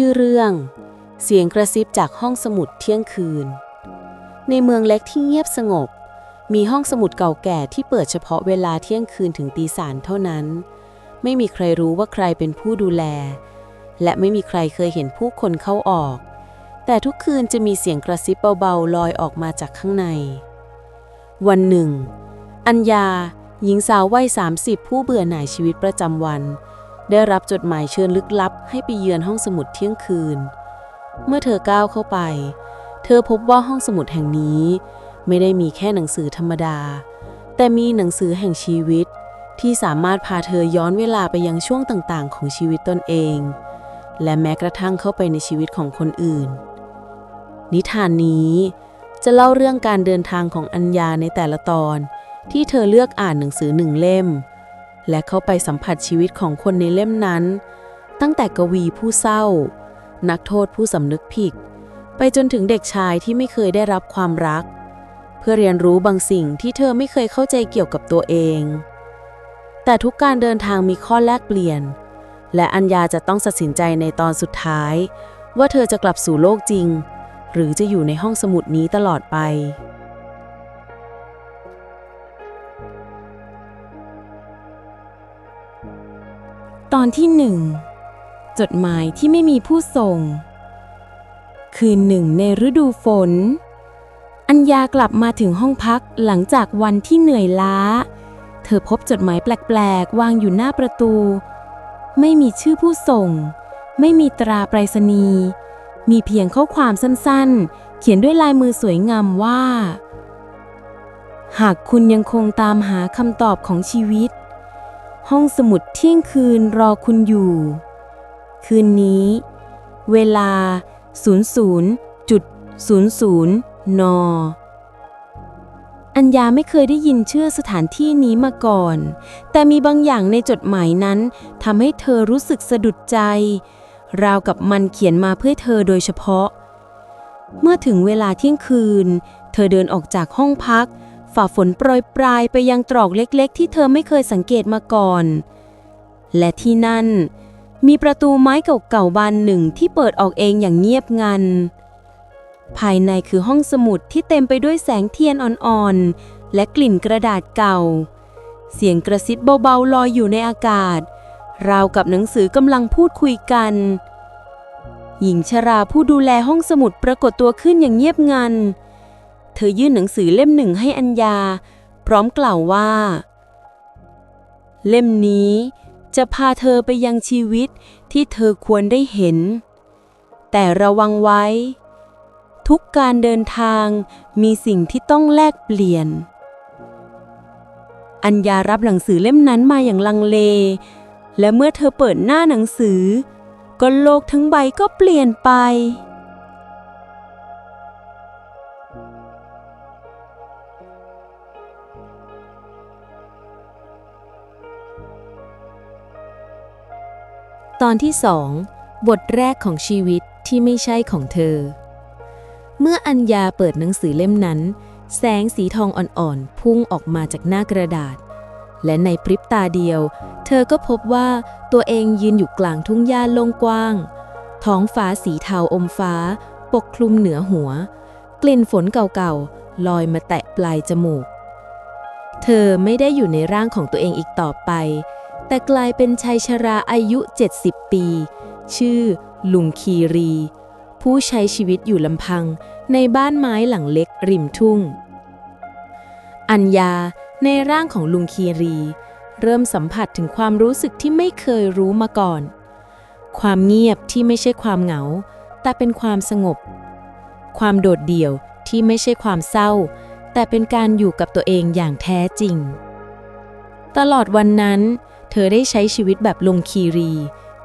ชื่อเรื่อง เสียงกระซิบจากห้องสมุดเที่ยงคืน ในเมืองเล็กที่เงียบสงบ มีห้องสมุดเก่าแก่ที่เปิดเฉพาะเวลาเที่ยงคืนถึงตีสามเท่านั้น ไม่มีใครรู้ว่าใครเป็นผู้ดูแล และไม่มีใครเคยเห็นผู้คนเข้าออก แต่ทุกคืนจะมีเสียงกระซิบเบาๆลอยออกมาจากข้างใน วันหนึ่ง อัญญาหญิงสาววัย30 ผู้เบื่อหน่ายชีวิตประจำวัน ได้รับจดหมายเชิญลึกลับให้ไปเยือนห้องสมุดเที่ยงคืน เมื่อเธอก้าวเข้าไป เธอพบว่าห้องสมุดแห่งนี้ ไม่ได้มีแค่หนังสือธรรมดา แต่มีหนังสือแห่งชีวิต ที่สามารถพาเธอย้อนเวลาไปยังช่วงต่างๆ ของชีวิตตนเอง และแม้กระทั่งเข้าไปในชีวิตของคนอื่น นิทานนี้จะเล่าเรื่องการเดินทางของอัญญาในแต่ละตอน ที่เธอเลือกอ่านหนังสือหนึ่งเล่ม และเข้าไปสัมผัสชีวิตของคนในเล่มนั้น ตั้งแต่กวีผู้เศร้า นักโทษผู้สำนึกผิด ไปจนถึงเด็กชายที่ไม่เคยได้รับความรัก เพื่อเรียนรู้บางสิ่งที่เธอไม่เคยเข้าใจเกี่ยวกับตัวเอง แต่ทุกการเดินทางมีข้อแลกเปลี่ยน และอัญญาจะต้องตัดสินใจในตอนสุดท้าย ว่าเธอจะกลับสู่โลกจริง หรือจะอยู่ในห้องสมุดนี้ตลอดไป ตอนที่หนึ่งจดหมายที่ไม่มีผู้ส่ง คืนหนึ่งในฤดูฝน อัญญากลับมาถึงห้องพักหลังจากวันที่เหนื่อยล้า เธอพบจดหมายแปลกๆ วางอยู่หน้าประตู ไม่มีชื่อผู้ส่ง ไม่มีตราไปรษณีย์มีเพียงข้อความสั้นๆ เขียนด้วยลายมือสวยงามว่า หากคุณยังคงตามหาคำตอบของชีวิต ห้องสมุดเที่ยงคืนรอคุณอยู่ คืนนี้ เวลา 00.00 น อัญญาไม่เคยได้ยินชื่อสถานที่นี้มาก่อน แต่มีบางอย่างในจดหมายนั้นทำให้เธอรู้สึกสะดุดใจ ราวกับมันเขียนมาเพื่อเธอโดยเฉพาะ เมื่อถึงเวลาเที่ยงคืน เธอเดินออกจากห้องพัก ฝ่าฝนโปรยปลายไปยังตรอกเล็กๆ ที่เธอไม่เคยสังเกตมาก่อน และที่นั่น มีประตูไม้เก่าๆบานหนึ่งที่เปิดออกเองอย่างเงียบงัน ภายในคือห้องสมุดที่เต็มไปด้วยแสงเทียนอ่อนๆ และกลิ่นกระดาษเก่า เสียงกระซิบเบาๆลอยอยู่ในอากาศ ราวกับหนังสือกำลังพูดคุยกัน หญิงชราผู้ดูแลห้องสมุดปรากฏตัวขึ้นอย่างเงียบงันเธอยื่นหนังสือเล่มหนึ่งให้อัญญา พร้อมกล่าวว่า เล่มนี้จะพาเธอไปยังชีวิตที่เธอควรได้เห็น แต่ระวังไว้ ทุกการเดินทางมีสิ่งที่ต้องแลกเปลี่ยน อัญญารับหนังสือเล่มนั้นมาอย่างลังเล และเมื่อเธอเปิดหน้าหนังสือ ก็โลกทั้งใบก็เปลี่ยนไป ตอนที่สองบทแรกของชีวิตที่ไม่ใช่ของเธอ เมื่ออัญญาเปิดหนังสือเล่มนั้น แสงสีทองอ่อนๆ พุ่งออกมาจากหน้ากระดาษ และในพริบตาเดียว เธอก็พบว่าตัวเองยืนอยู่กลางทุ่งหญ้าโล่งกว้าง ท้องฟ้าสีเทาอมฟ้า ปกคลุมเหนือหัว กลิ่นฝนเก่าๆ ลอยมาแตะปลายจมูก เธอไม่ได้อยู่ในร่างของตัวเองอีกต่อไป แต่กลายเป็นชายชราอายุ 70 ปี ชื่อ ลุงคีรี ผู้ใช้ชีวิตอยู่ลำพังในบ้านไม้หลังเล็กริมทุ่ง อัญญาในร่างของลุงคีรี เริ่มสัมผัสถึงความรู้สึกที่ไม่เคยรู้มาก่อน ความเงียบที่ไม่ใช่ความเหงา แต่เป็นความสงบ ความโดดเดี่ยวที่ไม่ใช่ความเศร้า แต่เป็นการอยู่กับตัวเองอย่างแท้จริง ตลอดวันนั้น เธอได้ใช้ชีวิตแบบลงคีรี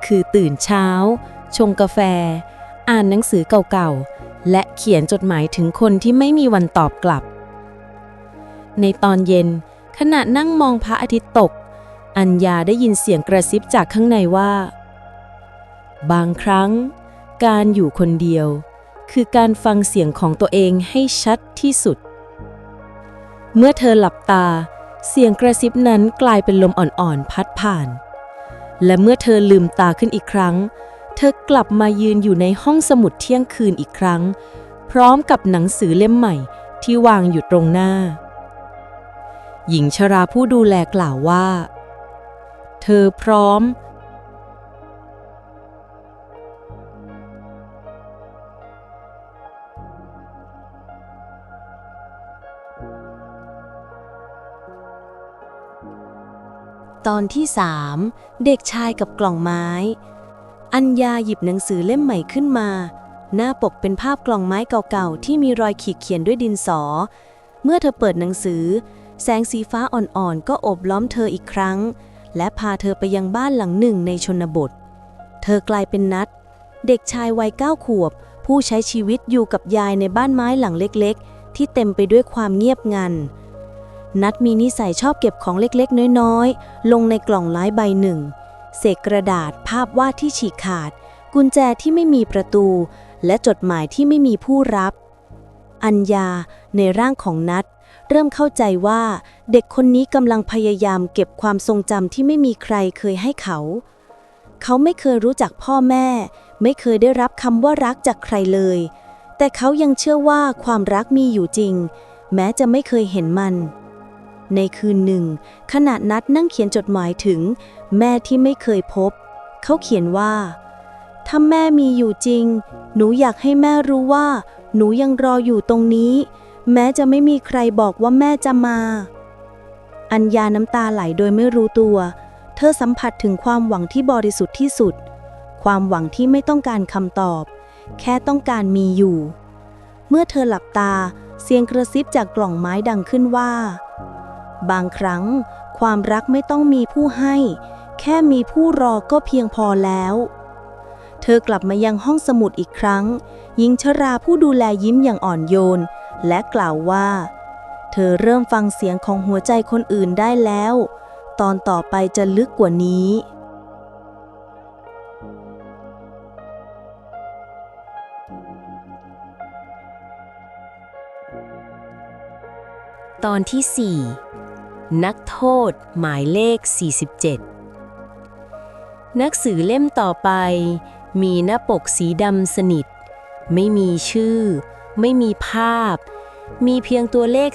คือตื่นเช้า ชงกาแฟ อ่านหนังสือเก่าๆ และเขียนจดหมายถึงคนที่ไม่มีวันตอบกลับ ในตอนเย็น ขณะนั่งมองพระอาทิตย์ตก อัญญาได้ยินเสียงกระซิบจากข้างในว่า บางครั้ง การอยู่คนเดียว คือการฟังเสียงของตัวเองให้ชัดที่สุด เมื่อเธอหลับตา เสียงกระซิบนั้นกลายเป็นลมอ่อนๆพัดผ่าน และเมื่อเธอลืมตาขึ้นอีกครั้ง เธอกลับมายืนอยู่ในห้องสมุดเที่ยงคืนอีกครั้ง พร้อมกับหนังสือเล่มใหม่ที่วางอยู่ตรงหน้า หญิงชราผู้ดูแลกล่าวว่า เธอพร้อม ตอนที่สามเด็กชายกับกล่องไม้ อัญญาหยิบหนังสือเล่มใหม่ขึ้นมา หน้าปกเป็นภาพกล่องไม้เก่าๆ ที่มีรอยขีดเขียนด้วยดินสอ เมื่อเธอเปิดหนังสือ แสงสีฟ้าอ่อนๆ ก็โอบล้อมเธออีกครั้ง และพาเธอไปยังบ้านหลังหนึ่งในชนบท เธอกลายเป็นนัด เด็กชายวัยเก้าขวบ ผู้ใช้ชีวิตอยู่กับยายในบ้านไม้หลังเล็กๆ ที่เต็มไปด้วยความเงียบงัน นัดมีนิสัยชอบเก็บของเล็กๆ น้อยๆ ลงในกล่องไม้ใบหนึ่ง เศษกระดาษภาพวาดที่ฉีกขาด กุญแจที่ไม่มีประตู และจดหมายที่ไม่มีผู้รับ อัญญาในร่างของนัด เริ่มเข้าใจว่าเด็กคนนี้กำลังพยายามเก็บความทรงจำที่ไม่มีใครเคยให้เขา เขาไม่เคยรู้จักพ่อแม่ ไม่เคยได้รับคำว่ารักจากใครเลย แต่เขายังเชื่อว่าความรักมีอยู่จริง แม้จะไม่เคยเห็นมัน ในคืนหนึ่ง ขณะนัดนั่งเขียนจดหมายถึง แม่ที่ไม่เคยพบ เขาเขียนว่า ถ้าแม่มีอยู่จริง หนูอยากให้แม่รู้ว่า หนูยังรออยู่ตรงนี้ แม้จะไม่มีใครบอกว่าแม่จะมา อัญญาน้ำตาไหลโดยไม่รู้ตัว เธอสัมผัสถึงความหวังที่บริสุทธิ์ที่สุด ความหวังที่ไม่ต้องการคำตอบ แค่ต้องการมีอยู่ เมื่อเธอหลับตาเสียงกระซิบจากกล่องไม้ดังขึ้นว่า บางครั้ง ความรักไม่ต้องมีผู้ให้ แค่มีผู้รอก็เพียงพอแล้ว เธอกลับมายังห้องสมุดอีกครั้ง หญิงชราผู้ดูแลยิ้มอย่างอ่อนโยน และกล่าวว่า เธอเริ่มฟังเสียงของหัวใจคนอื่นได้แล้ว ตอนต่อไปจะลึกกว่านี้ตอนที่ 4 นักโทษ หมายเลข 47 หนักสือเล่มต่อไป มีหน้าปกสีดำสนิท ไม่มีชื่อ ไม่มีภาพ มีเพียงตัวเลข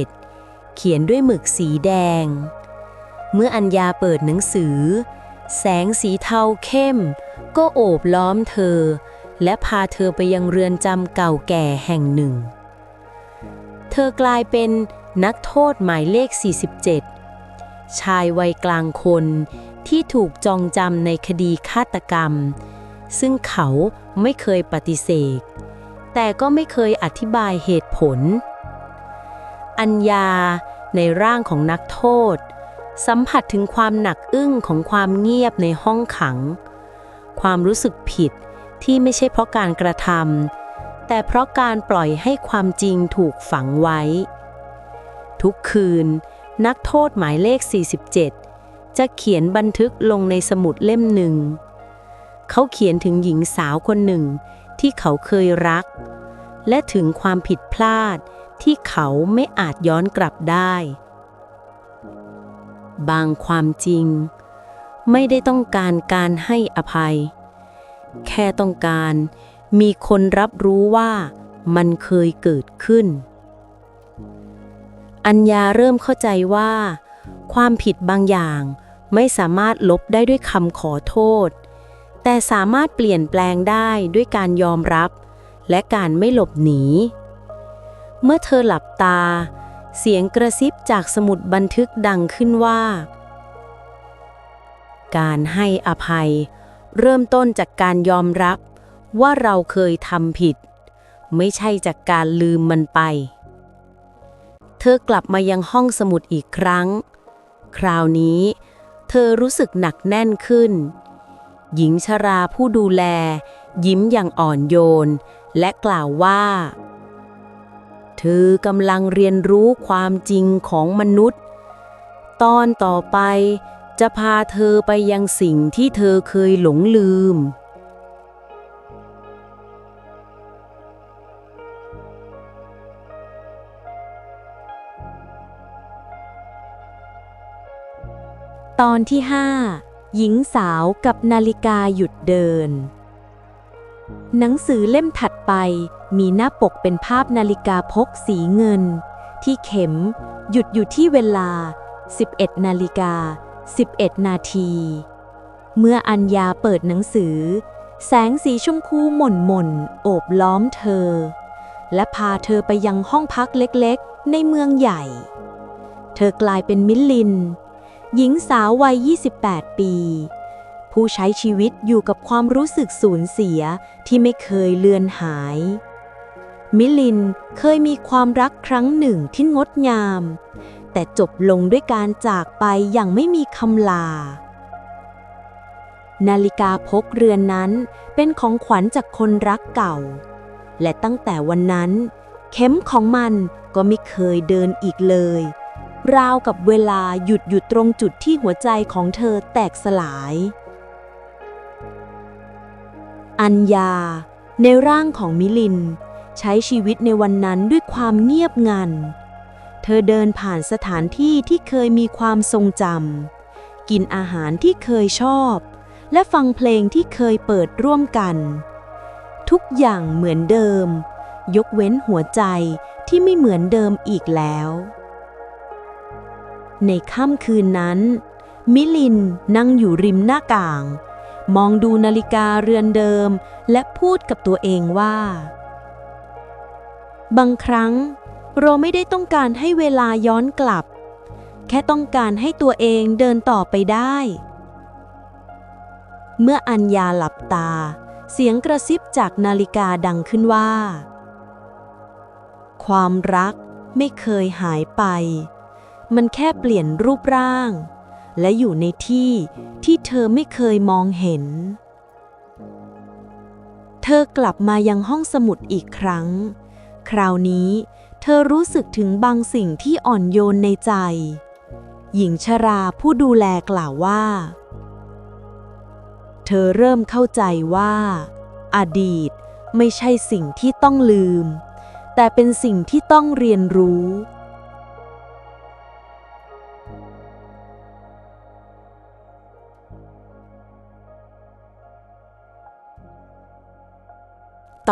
47 เขียนด้วยหมึกสีแดง เมื่ออัญญาเปิดหนังสือ แสงสีเทาเข้ม ก็โอบล้อมเธอ และพาเธอไปยังเรือนจำเก่าแก่แห่งหนึ่ง เธอกลายเป็น นักโทษหมายเลข 47 ชายวัยกลางคนที่ถูกจองจำในคดีฆาตกรรม ซึ่งเขาไม่เคยปฏิเสธ แต่ก็ไม่เคยอธิบายเหตุผล อัญญาในร่างของนักโทษ สัมผัสถึงความหนักอึ้งของความเงียบในห้องขัง ความรู้สึกผิดที่ไม่ใช่เพราะการกระทำแต่เพราะการปล่อยให้ความจริงถูกฝังไว้ ทุกคืน นักโทษหมายเลข 47 จะเขียนบันทึกลงในสมุดเล่มหนึ่ง เขาเขียนถึงหญิงสาวคนหนึ่งที่เขาเคยรัก และถึงความผิดพลาดที่เขาไม่อาจย้อนกลับได้ บางความจริง ไม่ได้ต้องการการให้อภัย แค่ต้องการมีคนรับรู้ว่ามันเคยเกิดขึ้น อัญญาเริ่มเข้าใจว่า ความผิดบางอย่างไม่สามารถลบได้ด้วยคำขอโทษ แต่สามารถเปลี่ยนแปลงได้ด้วยการยอมรับ และการไม่หลบหนี เมื่อเธอหลับตา เสียงกระซิบจากสมุดบันทึกดังขึ้นว่า การให้อภัย เริ่มต้นจากการยอมรับว่าเราเคยทำผิด ไม่ใช่จากการลืมมันไป เธอกลับมายังห้องสมุดอีกครั้ง คราวนี้ เธอรู้สึกหนักแน่นขึ้น หญิงชราผู้ดูแล ยิ้มอย่างอ่อนโยน และกล่าวว่า เธอกำลังเรียนรู้ความจริงของมนุษย์ ตอนต่อไปจะพาเธอไปยังสิ่งที่เธอเคยหลงลืม ตอนที่หญิงสาวกับนาฬิกาหยุดเดิน หนังสือเล่มถัดไปมีหน้าปกเป็นภาพนาฬิกาพกสีเงิน ที่เข็มหยุดอยู่ที่เวลา 11 นาฬิกา 11 นาที เมื่ออัญญาเปิดหนังสือ แสงสีชมพูหม่นหม่นโอบล้อมเธอ และพาเธอไปยังห้องพักเล็กๆ ในเมืองใหญ่ เธอกลายเป็นมิลลิน หญิงสาววัย 28 ปี ผู้ใช้ชีวิตอยู่กับความรู้สึกสูญเสียที่ไม่เคยเลือนหาย มิลินเคยมีความรักครั้งหนึ่งที่งดงาม แต่จบลงด้วยการจากไปอย่างไม่มีคำลา นาฬิกาพกเรือนนั้นเป็นของขวัญจากคนรักเก่า และตั้งแต่วันนั้น เข็มของมันก็ไม่เคยเดินอีกเลย ราวกับเวลาหยุดอยู่ตรงจุดที่หัวใจของเธอแตกสลาย อัญญา ในร่างของมิลิน ใช้ชีวิตในวันนั้นด้วยความเงียบงัน เธอเดินผ่านสถานที่ที่เคยมีความทรงจำกินอาหารที่เคยชอบ และฟังเพลงที่เคยเปิดร่วมกัน ทุกอย่างเหมือนเดิม ยกเว้นหัวใจที่ไม่เหมือนเดิมอีกแล้ว ในค่ำคืนนั้น มิลินนั่งอยู่ริมหน้าต่าง มองดูนาฬิกาเรือนเดิม และพูดกับตัวเองว่า บางครั้ง เราไม่ได้ต้องการให้เวลาย้อนกลับ แค่ต้องการให้ตัวเองเดินต่อไปได้ เมื่ออัญญาหลับตา เสียงกระซิบจากนาฬิกาดังขึ้นว่า ความรักไม่เคยหายไป มันแค่เปลี่ยนรูปร่าง และอยู่ในที่ที่เธอไม่เคยมองเห็น เธอกลับมายังห้องสมุดอีกครั้ง คราวนี้เธอรู้สึกถึงบางสิ่งที่อ่อนโยนในใจ หญิงชราผู้ดูแลกล่าวว่า เธอเริ่มเข้าใจว่า อดีตไม่ใช่สิ่งที่ต้องลืม แต่เป็นสิ่งที่ต้องเรียนรู้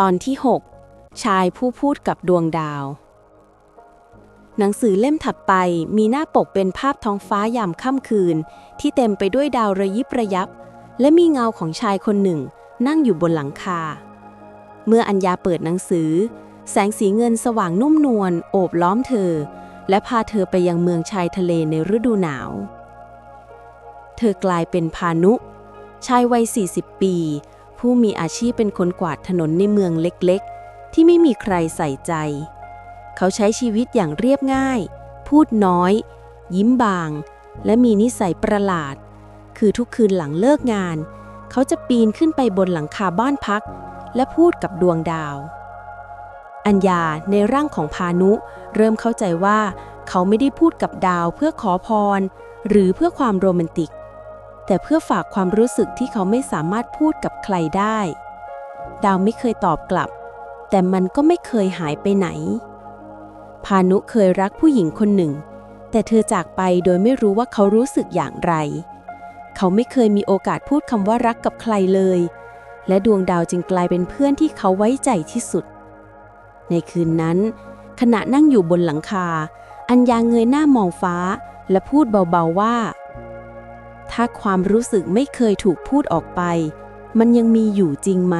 ตอนที่ 6 ชายผู้พูดกับดวงดาว หนังสือเล่มถัดไปมีหน้าปกเป็นภาพท้องฟ้ายามค่ำคืน ที่เต็มไปด้วยดาวระยิบระยับ และมีเงาของชายคนหนึ่ง นั่งอยู่บนหลังคา เมื่ออัญญาเปิดหนังสือ แสงสีเงินสว่างนุ่มนวลโอบล้อมเธอ และพาเธอไปยังเมืองชายทะเลในฤดูหนาว เธอกลายเป็นพานุ ชายวัย40 ปี ผู้มีอาชีพเป็นคนกวาดถนนในเมืองเล็กๆ ที่ไม่มีใครใส่ใจ เขาใช้ชีวิตอย่างเรียบง่าย พูดน้อย ยิ้มบาง และมีนิสัยประหลาด คือทุกคืนหลังเลิกงาน เขาจะปีนขึ้นไปบนหลังคาบ้านพัก และพูดกับดวงดาว อัญญาในร่างของพานุ เริ่มเข้าใจว่า เขาไม่ได้พูดกับดาวเพื่อขอพร หรือเพื่อความโรแมนติก แต่เพื่อฝากความรู้สึกที่เขาไม่สามารถพูดกับใครได้ ดาวไม่เคยตอบกลับ แต่มันก็ไม่เคยหายไปไหน พานุเคยรักผู้หญิงคนหนึ่ง แต่เธอจากไปโดยไม่รู้ว่าเขารู้สึกอย่างไร เขาไม่เคยมีโอกาสพูดคำว่ารักกับใครเลย และดวงดาวจึงกลายเป็นเพื่อนที่เขาไว้ใจที่สุด ในคืนนั้น ขณะนั่งอยู่บนหลังคา อัญญาเงยหน้ามองฟ้า และพูดเบาๆว่า ถ้าความรู้สึกไม่เคยถูกพูดออกไป มันยังมีอยู่จริงไหม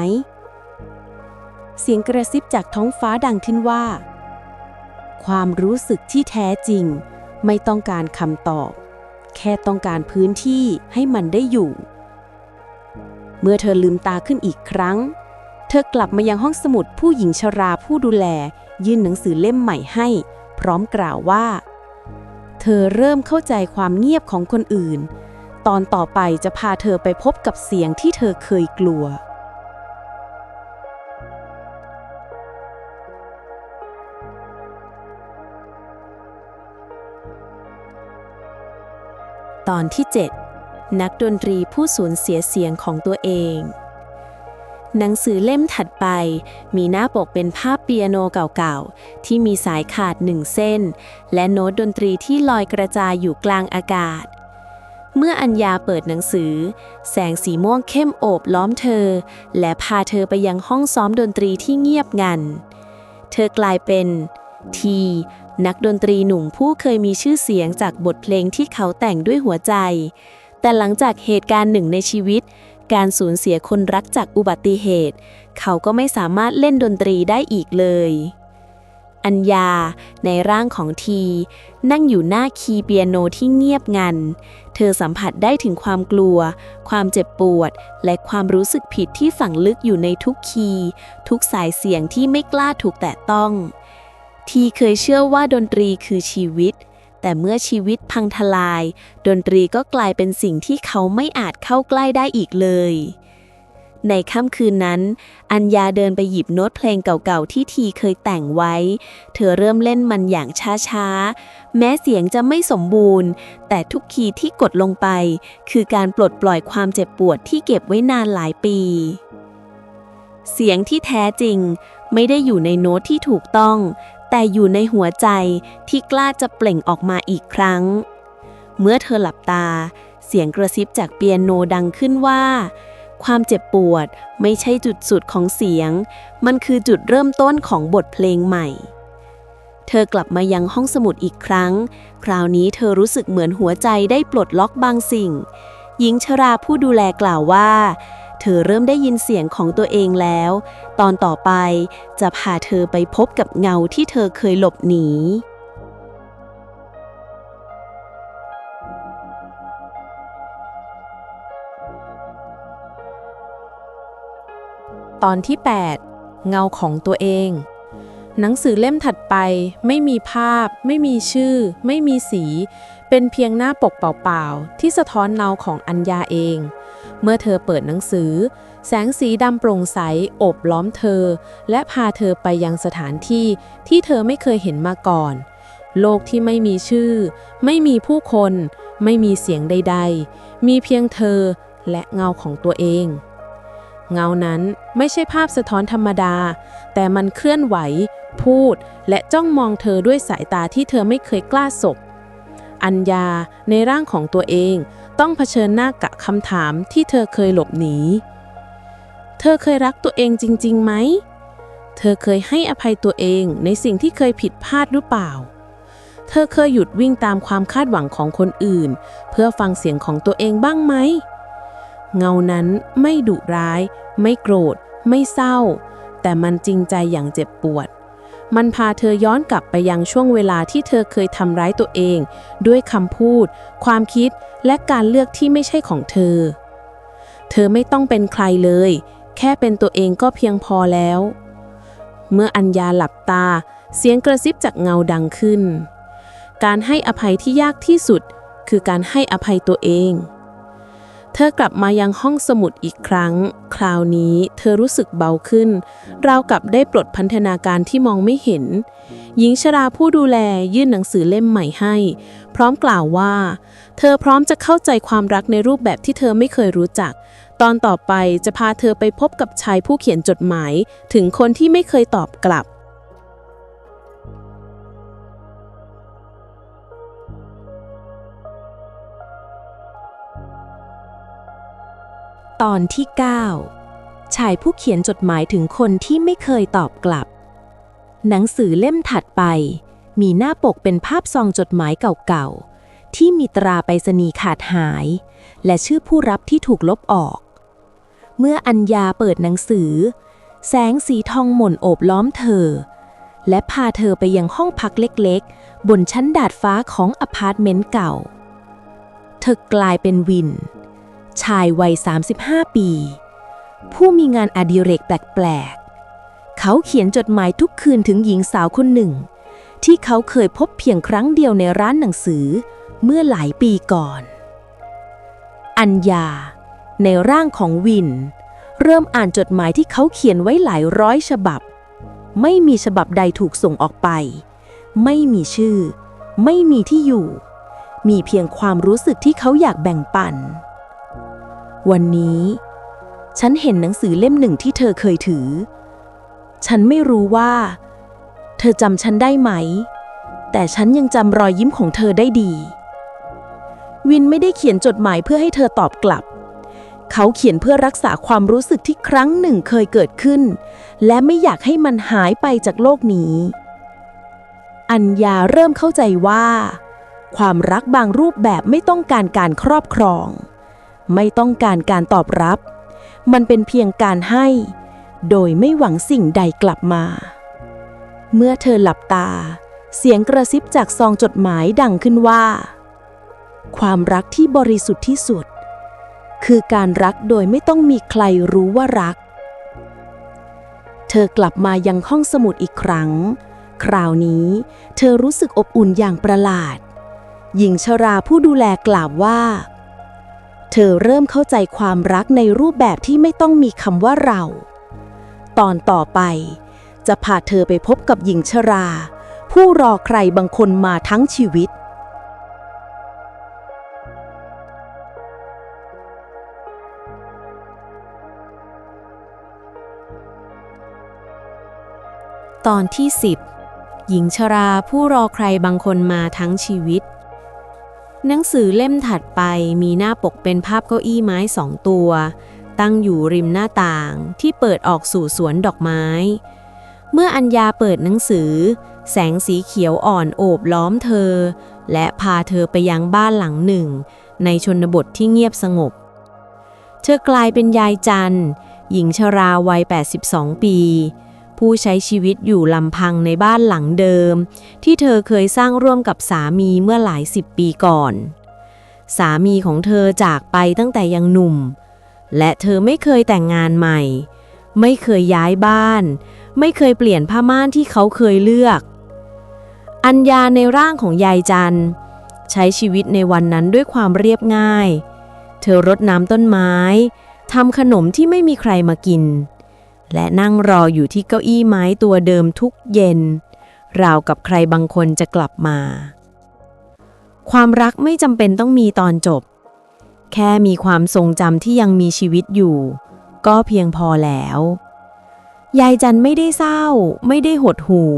เสียงกระซิบจากท้องฟ้าดังขึ้นว่า ความรู้สึกที่แท้จริง ไม่ต้องการคำตอบ แค่ต้องการพื้นที่ให้มันได้อยู่ เมื่อเธอลืมตาขึ้นอีกครั้ง เธอกลับมายังห้องสมุดผู้หญิงชราผู้ดูแล ยื่นหนังสือเล่มใหม่ให้ พร้อมกล่าวว่า เธอเริ่มเข้าใจความเงียบของคนอื่น ตอนต่อไปจะพาเธอไปพบกับเสียงที่เธอเคยกลัว ตอนที่ 7 นักดนตรีผู้สูญเสียเสียงของตัวเอง หนังสือเล่มถัดไปมีหน้าปกเป็นภาพเปียโนเก่าๆ ที่มีสายขาดหนึ่งเส้น และโน้ตดนตรีที่ลอยกระจายอยู่กลางอากาศ เมื่ออัญญาเปิดหนังสือ แสงสีม่วงเข้มโอบล้อมเธอ และพาเธอไปยังห้องซ้อมดนตรีที่เงียบงัน เธอกลายเป็นที นักดนตรีหนุ่มผู้เคยมีชื่อเสียงจากบทเพลงที่เขาแต่งด้วยหัวใจ แต่หลังจากเหตุการณ์หนึ่งในชีวิต การสูญเสียคนรักจากอุบัติเหตุ เขาก็ไม่สามารถเล่นดนตรีได้อีกเลยอัญญาในร่างของที นั่งอยู่หน้าคีย์เปียโนที่เงียบงัน เธอสัมผัสได้ถึงความกลัว ความเจ็บปวด และความรู้สึกผิดที่ฝังลึกอยู่ในทุกคีย์ทุกสายเสียงที่ไม่กล้าถูกแตะต้อง ทีเคยเชื่อว่าดนตรีคือชีวิต แต่เมื่อชีวิตพังทลาย ดนตรีก็กลายเป็นสิ่งที่เขาไม่อาจเข้าใกล้ได้อีกเลย ในค่ำคืนนั้น อัญญาเดินไปหยิบโน้ตเพลงเก่าๆที่ทีเคยแต่งไว้ เธอเริ่มเล่นมันอย่างช้าๆ แม้เสียงจะไม่สมบูรณ์ แต่ทุกคีย์ที่กดลงไป คือการปลดปล่อยความเจ็บปวดที่เก็บไว้นานหลายปี เสียงที่แท้จริง ไม่ได้อยู่ในโน้ตที่ถูกต้อง แต่อยู่ในหัวใจที่กล้าจะเปล่งออกมาอีกครั้ง เมื่อเธอหลับตา เสียงกระซิบจากเปียโนดังขึ้นว่า ความเจ็บปวดไม่ใช่จุดสุดของเสียง มันคือจุดเริ่มต้นของบทเพลงใหม่ เธอกลับมายังห้องสมุดอีกครั้ง คราวนี้เธอรู้สึกเหมือนหัวใจได้ปลดล็อกบางสิ่ง หญิงชราผู้ดูแลกล่าวว่า เธอเริ่มได้ยินเสียงของตัวเองแล้ว ตอนต่อไปจะพาเธอไปพบกับเงาที่เธอเคยหลบหนี ตอนที่ 8 เงาของตัวเอง หนังสือเล่มถัดไป ไม่มีภาพ ไม่มีชื่อ ไม่มีสี เป็นเพียงหน้าปกเปล่าๆ ที่สะท้อนเงาของอัญญาเอง เมื่อเธอเปิดหนังสือ แสงสีดำโปร่งใสโอบล้อมเธอ และพาเธอไปยังสถานที่ที่เธอไม่เคยเห็นมาก่อน โลกที่ไม่มีชื่อ ไม่มีผู้คน ไม่มีเสียงใด ๆ มีเพียงเธอและเงาของตัวเอง เงานั้นไม่ใช่ภาพสะท้อนธรรมดา แต่มันเคลื่อนไหว พูด และจ้องมองเธอด้วยสายตาที่เธอไม่เคยกล้าสบ อัญญาในร่างของตัวเองต้องเผชิญหน้ากับคำถามที่เธอเคยหลบหนี เธอเคยรักตัวเองจริงๆไหม เธอเคยให้อภัยตัวเองในสิ่งที่เคยผิดพลาดหรือเปล่า เธอเคยหยุดวิ่งตามความคาดหวังของคนอื่น เพื่อฟังเสียงของตัวเองบ้างไหม เงานั้นไม่ดุร้าย ไม่โกรธ ไม่เศร้า แต่มันจริงใจอย่างเจ็บปวด มันพาเธอย้อนกลับไปยังช่วงเวลาที่เธอเคยทำร้ายตัวเอง ด้วยคำพูด ความคิดและการเลือกที่ไม่ใช่ของเธอ เธอไม่ต้องเป็นใครเลย แค่เป็นตัวเองก็เพียงพอแล้ว เมื่ออัญญาหลับตา เสียงกระซิบจากเงาดังขึ้น การให้อภัยที่ยากที่สุด คือการให้อภัยตัวเอง เธอกลับมายังห้องสมุดอีกครั้ง คราวนี้เธอรู้สึกเบาขึ้น ราวกับได้ปลดพันธนาการที่มองไม่เห็น หญิงชราผู้ดูแลยื่นหนังสือเล่มใหม่ให้ พร้อมกล่าวว่า เธอพร้อมจะเข้าใจความรักในรูปแบบที่เธอไม่เคยรู้จัก ตอนต่อไปจะพาเธอไปพบกับชายผู้เขียนจดหมาย ถึงคนที่ไม่เคยตอบกลับ ตอนที่ 9 ชายผู้เขียนจดหมายถึงคนที่ไม่เคยตอบกลับ หนังสือเล่มถัดไป มีหน้าปกเป็นภาพซองจดหมายเก่าๆ ที่มีตราไปรษณีย์ขาดหาย และชื่อผู้รับที่ถูกลบออก เมื่ออัญญาเปิดหนังสือ แสงสีทองหม่นโอบล้อมเธอ และพาเธอไปยังห้องพักเล็กๆ บนชั้นดาดฟ้าของอพาร์ตเมนต์เก่า เธอกลายเป็นวิน ชายวัย 35 ปี ผู้มีงานอดิเรกแปลกๆ เขาเขียนจดหมายทุกคืนถึงหญิงสาวคนหนึ่ง ที่เขาเคยพบเพียงครั้งเดียวในร้านหนังสือเมื่อหลายปีก่อน อัญญา ในร่างของวิน เริ่มอ่านจดหมายที่เขาเขียนไว้หลายร้อยฉบับ ไม่มีฉบับใดถูกส่งออกไป ไม่มีชื่อ ไม่มีที่อยู่ มีเพียงความรู้สึกที่เขาอยากแบ่งปัน วันนี้ ฉันเห็นหนังสือเล่มหนึ่งที่เธอเคยถือ ฉันไม่รู้ว่า เธอจำฉันได้ไหม แต่ฉันยังจำรอยยิ้มของเธอได้ดี วินไม่ได้เขียนจดหมายเพื่อให้เธอตอบกลับ เขาเขียนเพื่อรักษาความรู้สึกที่ครั้งหนึ่งเคยเกิดขึ้น และไม่อยากให้มันหายไปจากโลกนี้ อัญญาเริ่มเข้าใจว่า ความรักบางรูปแบบไม่ต้องการการครอบครอง ไม่ต้องการการตอบรับ มันเป็นเพียงการให้ โดยไม่หวังสิ่งใดกลับมา เมื่อเธอหลับตา เสียงกระซิบจากซองจดหมายดังขึ้นว่า ความรักที่บริสุทธิ์ที่สุด คือการรักโดยไม่ต้องมีใครรู้ว่ารัก เธอกลับมายังห้องสมุดอีกครั้ง คราวนี้เธอรู้สึกอบอุ่นอย่างประหลาด หญิงชราผู้ดูแลกล่าวว่า เธอเริ่มเข้าใจความรักในรูปแบบที่ไม่ต้องมีคำว่าเรา ตอนต่อไป จะพาเธอไปพบกับหญิงชรา ผู้รอใครบางคนมาทั้งชีวิตตอนที่ 10 หญิงชราผู้รอใครบางคนมาทั้งชีวิต หนังสือเล่มถัดไปมีหน้าปกเป็นภาพเก้าอี้ไม้สองตัว ตั้งอยู่ริมหน้าต่างที่เปิดออกสู่สวนดอกไม้ เมื่ออัญญาเปิดหนังสือ แสงสีเขียวอ่อนโอบล้อมเธอ และพาเธอไปยังบ้านหลังหนึ่ง ในชนบทที่เงียบสงบ เธอกลายเป็นยายจันหญิงชราวัย 82 ปี ผู้ใช้ชีวิตอยู่ลำพังในบ้านหลังเดิม ที่เธอเคยสร้างร่วมกับสามีเมื่อหลายสิบปีก่อน สามีของเธอจากไปตั้งแต่ยังหนุ่ม และเธอไม่เคยแต่งงานใหม่ ไม่เคยย้ายบ้าน ไม่เคยเปลี่ยนผ้าม่านที่เขาเคยเลือก อัญญาในร่างของยายจันใช้ชีวิตในวันนั้นด้วยความเรียบง่าย เธอรดน้ำต้นไม้ทำขนมที่ไม่มีใครมากิน และนั่งรออยู่ที่เก้าอี้ไม้ตัวเดิมทุกเย็น ราวกับใครบางคนจะกลับมา ความรักไม่จำเป็นต้องมีตอนจบ แค่มีความทรงจำที่ยังมีชีวิตอยู่ ก็เพียงพอแล้ว ยายจันไม่ได้เศร้า ไม่ได้หดหู่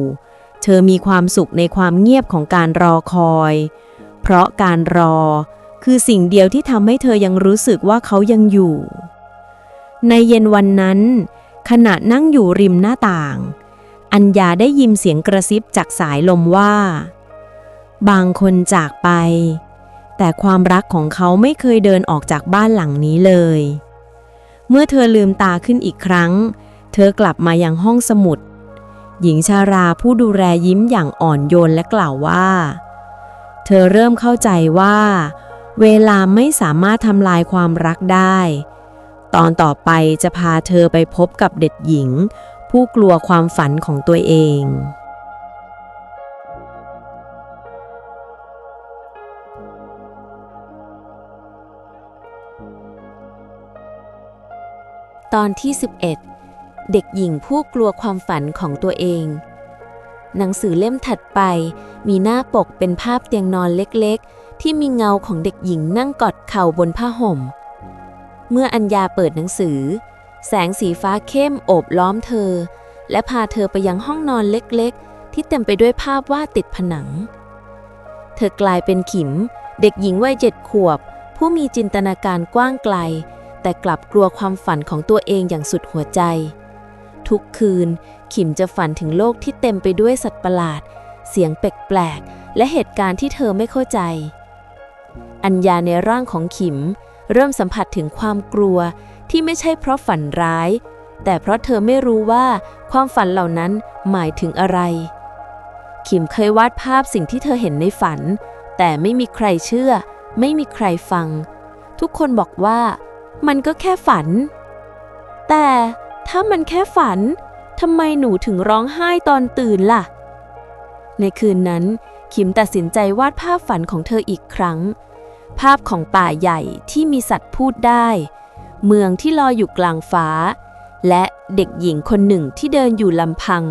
เธอมีความสุขในความเงียบของการรอคอย เพราะการรอคือสิ่งเดียวที่ทำให้เธอยังรู้สึกว่าเขายังอยู่ ในเย็นวันนั้น ขณะนั่งอยู่ริมหน้าต่าง อัญญาได้ยินเสียงกระซิบจากสายลมว่า บางคนจากไป แต่ความรักของเขาไม่เคยเดินออกจากบ้านหลังนี้เลย เมื่อเธอลืมตาขึ้นอีกครั้ง เธอกลับมายังห้องสมุด หญิงชาราผู้ดูแลยิ้มอย่างอ่อนโยนและกล่าวว่า เธอเริ่มเข้าใจว่า เวลาไม่สามารถทำลายความรักได้ ตอนต่อไปจะพาเธอไปพบกับเด็กหญิง ผู้กลัวความฝันของตัวเองตอนที่ 11 เด็กหญิงผู้กลัวความฝันของตัวเอง หนังสือเล่มถัดไปมีหน้าปกเป็นภาพเตียงนอนเล็กๆ ที่มีเงาของเด็กหญิงนั่งกอดเข่าบนผ้าห่ม เมื่ออัญญาเปิดหนังสือ แสงสีฟ้าเข้มโอบล้อมเธอ และพาเธอไปยังห้องนอนเล็กๆ ที่เต็มไปด้วยภาพวาดติดผนัง เธอกลายเป็นขิม เด็กหญิงวัยเจ็ดขวบ ผู้มีจินตนาการกว้างไกล แต่กลับกลัวความฝันของตัวเองอย่างสุดหัวใจ ทุกคืน ขิมจะฝันถึงโลกที่เต็มไปด้วยสัตว์ประหลาด เสียงแปลกๆและเหตุการณ์ที่เธอไม่เข้าใจ อัญญาในร่างของขิม เริ่มสัมผัสถึงความกลัวที่ไม่ใช่เพราะฝันร้าย แต่เพราะเธอไม่รู้ว่าความฝันเหล่านั้นหมายถึงอะไรขิมเคยวาดภาพสิ่งที่เธอเห็นในฝัน แต่ไม่มีใครเชื่อ ไม่มีใครฟัง ทุกคนบอกว่า มันก็แค่ฝัน แต่ถ้ามันแค่ฝันทำไมหนูถึงร้องไห้ตอนตื่นล่ะ ในคืนนั้นขิมตัดสินใจวาดภาพฝันของเธออีกครั้ง ภาพของป่าใหญ่ที่มีสัตว์พูดได้ เมืองที่ลอยอยู่กลางฟ้า และเด็กหญิงคนหนึ่งที่เดินอยู่ลำพัง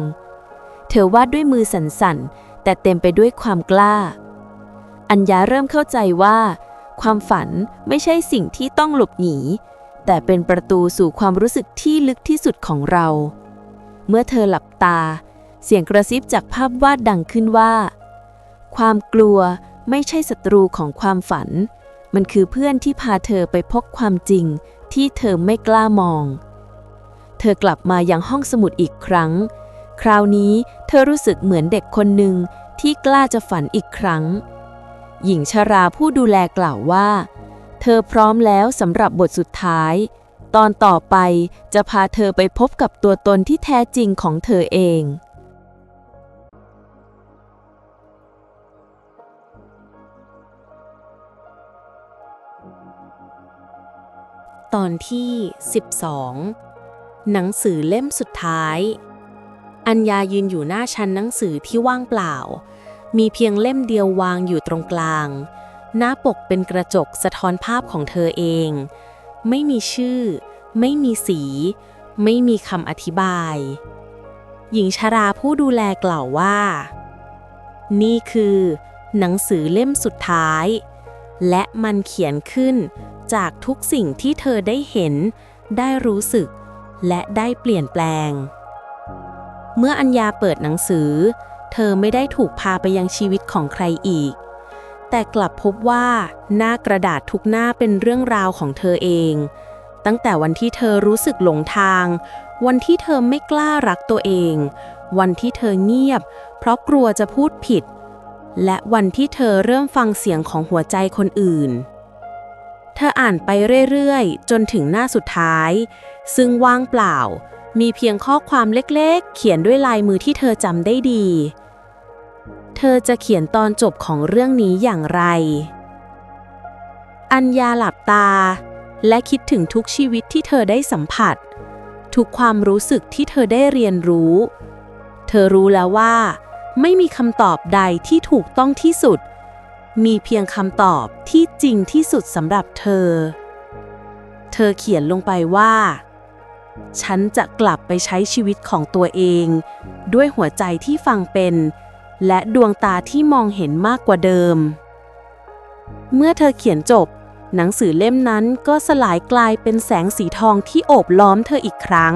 เธอวาดด้วยมือสั่นๆ แต่เต็มไปด้วยความกล้า อัญญาเริ่มเข้าใจว่า ความฝันไม่ใช่สิ่งที่ต้องหลบหนี แต่เป็นประตูสู่ความรู้สึกที่ลึกที่สุดของเรา เมื่อเธอหลับตา เสียงกระซิบจากภาพวาดดังขึ้นว่า ความกลัว ไม่ใช่ศัตรูของความฝัน มันคือเพื่อนที่พาเธอไปพบความจริงที่เธอไม่กล้ามอง เธอกลับมายังห้องสมุดอีกครั้ง คราวนี้เธอรู้สึกเหมือนเด็กคนหนึ่งที่กล้าจะฝันอีกครั้ง หญิงชราผู้ดูแลกล่าวว่า เธอพร้อมแล้วสำหรับบทสุดท้าย ตอนต่อไปจะพาเธอไปพบกับตัวตนที่แท้จริงของเธอเอง ตอนที่ 12 หนังสือเล่มสุดท้าย อัญญายืนอยู่หน้าชั้นหนังสือที่ว่างเปล่า มีเพียงเล่มเดียววางอยู่ตรงกลาง หน้าปกเป็นกระจกสะท้อนภาพของเธอเอง ไม่มีชื่อ ไม่มีสี ไม่มีคำอธิบาย หญิงชราผู้ดูแลกล่าวว่า นี่คือ หนังสือเล่มสุดท้าย และมันเขียนขึ้น จากทุกสิ่งที่เธอได้เห็น ได้รู้สึก และได้เปลี่ยนแปลง เมื่ออัญญาเปิดหนังสือ เธอไม่ได้ถูกพาไปยังชีวิตของใครอีก แต่กลับพบว่าหน้ากระดาษทุกหน้าเป็นเรื่องราวของเธอเอง ตั้งแต่วันที่เธอรู้สึกหลงทาง วันที่เธอไม่กล้ารักตัวเอง วันที่เธอเงียบ เพราะกลัวจะพูดผิด และวันที่เธอเริ่มฟังเสียงของหัวใจคนอื่น เธออ่านไปเรื่อยๆ จนถึงหน้าสุดท้าย ซึ่งว่างเปล่า มีเพียงข้อความเล็กๆ เขียนด้วยลายมือที่เธอจำได้ดี เธอจะเขียนตอนจบของเรื่องนี้อย่างไร อัญญาหลับตา และคิดถึงทุกชีวิตที่เธอได้สัมผัส ทุกความรู้สึกที่เธอได้เรียนรู้ เธอรู้แล้วว่า ไม่มีคำตอบใดที่ถูกต้องที่สุด มีเพียงคำตอบที่จริงที่สุดสำหรับเธอ เธอเขียนลงไปว่า ฉันจะกลับไปใช้ชีวิตของตัวเอง ด้วยหัวใจที่ฟังเป็น และดวงตาที่มองเห็นมากกว่าเดิม เมื่อเธอเขียนจบ หนังสือเล่มนั้นก็สลายกลายเป็นแสงสีทองที่โอบล้อมเธออีกครั้ง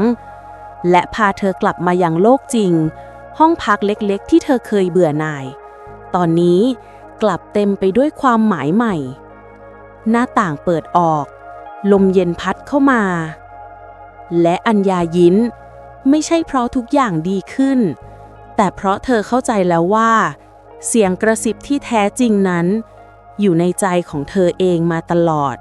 และพาเธอกลับมายังโลกจริง ห้องพักเล็กๆ ที่เธอเคยเบื่อหน่าย ตอนนี้ กลับเต็มไปด้วยความหมายใหม่ หน้าต่างเปิดออก ลมเย็นพัดเข้ามา และอัญญายิ้นไม่ใช่เพราะทุกอย่างดีขึ้น แต่เพราะเธอเข้าใจแล้วว่า เสียงกระซิบที่แท้จริงนั้น อยู่ในใจของเธอเองมาตลอด